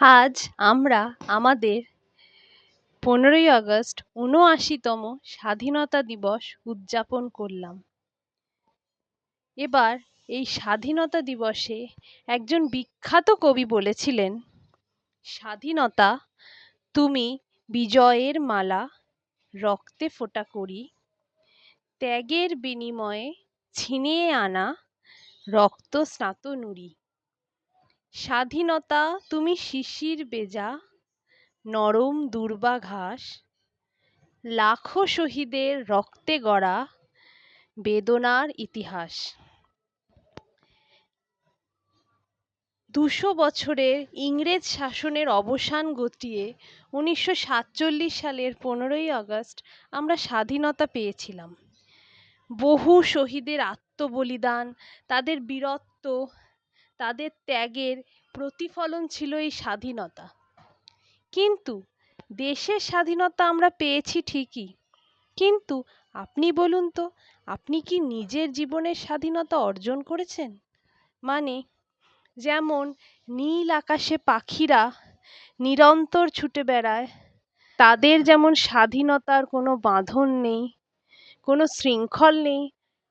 আজ আমরা আমাদের পনেরোই আগস্ট ঊনআশিতম স্বাধীনতা দিবস উদযাপন করলাম। এবার এই স্বাধীনতা দিবসে একজন বিখ্যাত কবি বলেছিলেন, স্বাধীনতা তুমি বিজয়ের মালা রক্তে ফোঁটা করি, ত্যাগের বিনিময়ে ছিনিয়ে আনা রক্ত স্নাত নুড়ি স্বাধীনতা তুমি শিশির বেজা, নরম দূর্বা ঘাস, লাখো শহীদের রক্তে গড়া বেদনার ইতিহাস। দুশো বছরের ইংরেজ শাসনের অবসান ঘটিয়ে উনিশশো সাতচল্লিশ সালের পনেরোই আগস্ট আমরা স্বাধীনতা পেয়েছিলাম। বহু শহীদের আত্মবলিদান, তাদের বীরত্ব তাদের ত্যাগের প্রতিফলন ছিল এই স্বাধীনতা। কিন্তু দেশের স্বাধীনতা আমরা পেয়েছি ঠিকই। কিন্তু আপনি বলুন তো, আপনি কি নিজের জীবনের স্বাধীনতা অর্জন করেছেন? মানে যেমন নীল আকাশে পাখিরা নিরন্তর ছুটে বেড়ায়, তাদের যেমন স্বাধীনতার কোনো বাঁধন নেই, কোনো শৃঙ্খল নেই,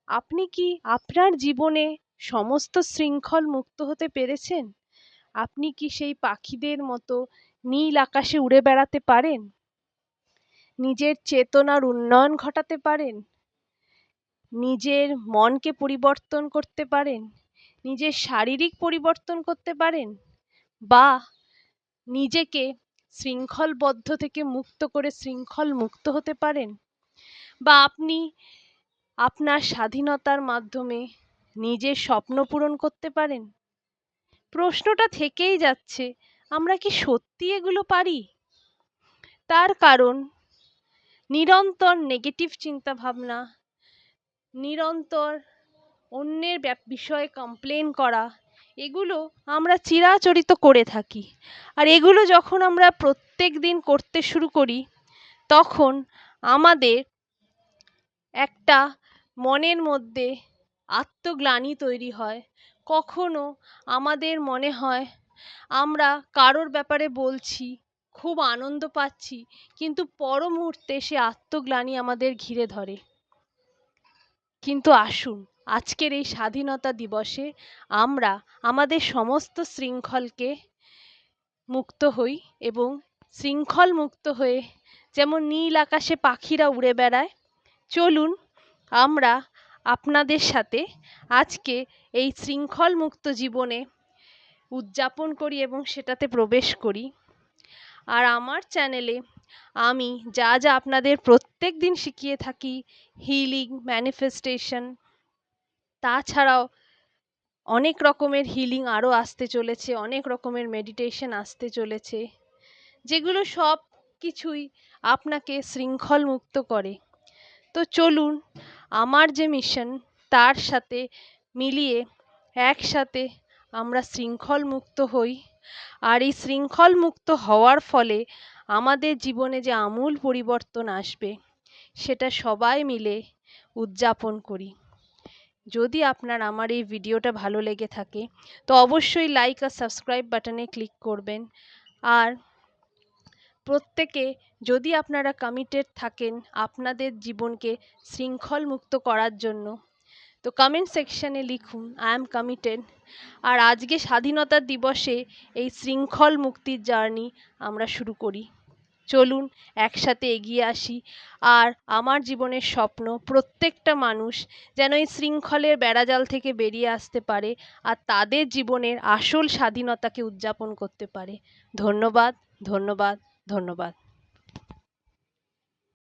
আপনি কি আপনার জীবনে সমস্ত শৃঙ্খল মুক্ত হতে পেরেছেন? আপনি কি সেই পাখিদের মতো নীল আকাশে উড়ে বেড়াতে পারেন? নিজের চেতনার উন্নয়ন ঘটাতে পারেন? নিজের মনকে পরিবর্তন করতে পারেন? নিজের শারীরিক পরিবর্তন করতে পারেন? বা নিজেকে শৃঙ্খলবদ্ধ থেকে মুক্ত করে শৃঙ্খল মুক্ত হতে পারেন? বা আপনি আপনার স্বাধীনতার মাধ্যমে নিজের স্বপ্ন পূরণ করতে পারেন? প্রশ্নটা থেকেই যাচ্ছে, আমরা কি সত্যি এগুলো পারি? তার কারণ, নিরন্তর নেগেটিভ চিন্তাভাবনা, নিরন্তর অন্যের বিষয়ে কমপ্লেন করা, এগুলো আমরা চিরাচরিত করে থাকি। আর এগুলো যখন আমরা প্রত্যেক দিন করতে শুরু করি, তখন আমাদের একটা মনের মধ্যে আত্মগ্লানি তৈরি হয়। কখনো আমাদের মনে হয়, আমরা কারোর ব্যাপারে বলছি, খুব আনন্দ পাচ্ছি, কিন্তু পর মুহূর্তে সে আত্মগ্লানি আমাদের ঘিরে ধরে। কিন্তু আসুন, আজকের এই স্বাধীনতা দিবসে আমরা আমাদের সমস্ত শৃঙ্খলকে মুক্ত হই এবং শৃঙ্খল মুক্ত হয়ে যেমন নীল আকাশে পাখিরা উড়ে বেড়ায়, চলুন আমরা আপনাদের সাথে আজকে এই শৃঙ্খল মুক্ত জীবনে উদযাপন করি এবং সেটাতে প্রবেশ করি। আর আমার চ্যানেলে আমি যা যা আপনাদের প্রত্যেক দিন শিখিয়ে থাকি হিলিং ম্যানিফেস্টেশন তাছাড়াও অনেক রকমের হিলিং আরও আসতে চলেছে, অনেক রকমের মেডিটেশন আসতে চলেছে, যেগুলো সব কিছুই আপনাকে শৃঙ্খল মুক্ত করে। তো চলুন আমার যে মিশন তার সাথে মিলিয়ে একসাথে আমরা শৃঙ্খল মুক্ত হই। আর এই শৃঙ্খল মুক্ত হওয়ার ফলে আমাদের জীবনে যে আমূল পরিবর্তন আসবে, সেটা সবাই মিলে উদযাপন করি। যদি আপনার আমার এই ভিডিওটা ভালো লেগে থাকে, তো অবশ্যই লাইক আর সাবস্ক্রাইব বাটনে ক্লিক করবেন। আর প্রত্যেকে যদি আপনারা কমিটেড থাকেন আপনাদের জীবনকে শৃঙ্খল মুক্ত করার জন্য, তো কমেন্ট সেকশানে লিখুন আই অ্যাম কমিটেড আর আজকে স্বাধীনতা দিবসে এই শৃঙ্খল মুক্তির জার্নি আমরা শুরু করি। চলুন একসাথে এগিয়ে আসি। আর আমার জীবনের স্বপ্ন, প্রত্যেকটা মানুষ যেন এই শৃঙ্খলের বেড়াজাল থেকে বেরিয়ে আসতে পারে আর তাদের জীবনের আসল স্বাধীনতাকে উদযাপন করতে পারে। ধন্যবাদ ধন্যবাদ। ধন্যবাদ।